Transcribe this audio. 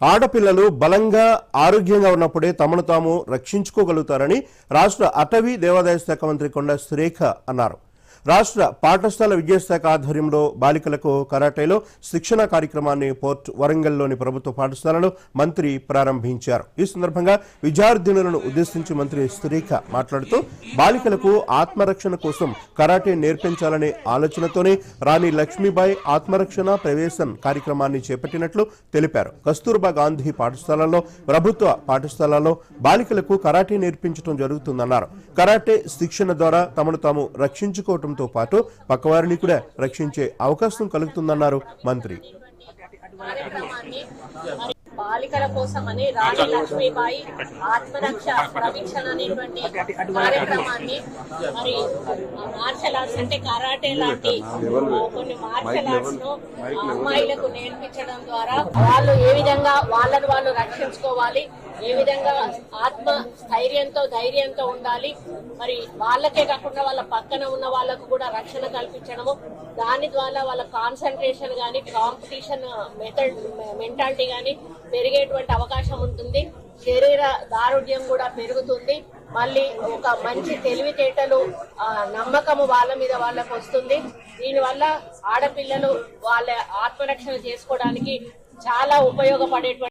ఆడపిల్లలు బలంగా ఆరోగ్యంగా ఉన్నప్పుడే తమను తాము రక్షించుకోగలుగుతారని రాష్ట్ర అటవీ దేవాదాయ శాఖ మంత్రి కొండ సురేఖ అన్నారు. రాష్ట్ర పాఠశాల విద్యాశాఖ ఆధ్వర్యంలో బాలికలకు కరాటేలో శిక్షణ కార్యక్రమాన్ని పోర్ట్ వరంగల్లోని ప్రభుత్వ పాఠశాలలో మంత్రి ప్రారంభించారు. ఈ సందర్భంగా విద్యార్థినులను ఉద్దేశించి మంత్రి సురేఖ మాట్లాడుతూ బాలికలకు ఆత్మరక్షణ కోసం కరాటే నేర్పించాలనే ఆలోచనతోనే రాణి లక్ష్మీబాయి ఆత్మరక్షణ ప్రవేశం కార్యక్రమాన్ని చేపట్టినట్లు తెలిపారు. కస్తూర్బా గాంధీ పాఠశాలలో ప్రభుత్వ పాఠశాలలో బాలికలకు కరాటే నేర్పించడం జరుగుతుందన్నారు. కరాటే శిక్షణ ద్వారా తమను తాము రక్షించుకోవటం రక్షించడంతో పాటు పక్కవారిని కూడా రక్షించే అవకాశం కలుగుతుందన్నారు మంత్రి. కార్యక్రమాన్ని మరి బాలికల కోసమని రాణి లక్ష్మీబాయి ఆత్మరక్ష ప్రవీక్షణ అనేటువంటి కార్యక్రమాన్ని మరి మార్షల్ ఆర్ట్స్ అంటే కరాటే లాంటి కొన్ని మార్షల్ ఆర్ట్స్ను అమ్మాయిలకు నేర్పించడం ద్వారా వాళ్ళు ఏ విధంగా వాళ్ళని వాళ్ళు రక్షించుకోవాలి ఏ విధంగా ఆత్మ స్థైర్యంతో ధైర్యంతో ఉండాలి. మరి వాళ్ళకే కాకుండా వాళ్ళ పక్కన ఉన్న వాళ్ళకు కూడా రక్షణ కల్పించడము. దాని ద్వారా వాళ్ళ కాన్సన్ట్రేషన్ కానీ కాంపిటీషన్ మెథడ్ మెంటాలిటీ కానీ పెరిగేటువంటి అవకాశం ఉంటుంది. శరీర దారుఢ్యం కూడా పెరుగుతుంది. మళ్ళీ ఒక మంచి తెలివితేటలు ఆ, నమ్మకము వాళ్ళ మీద వాళ్ళకు వస్తుంది. దీనివల్ల ఆడపిల్లలు వాళ్ళ ఆత్మరక్షణ చేసుకోవడానికి చాలా ఉపయోగపడేటువంటి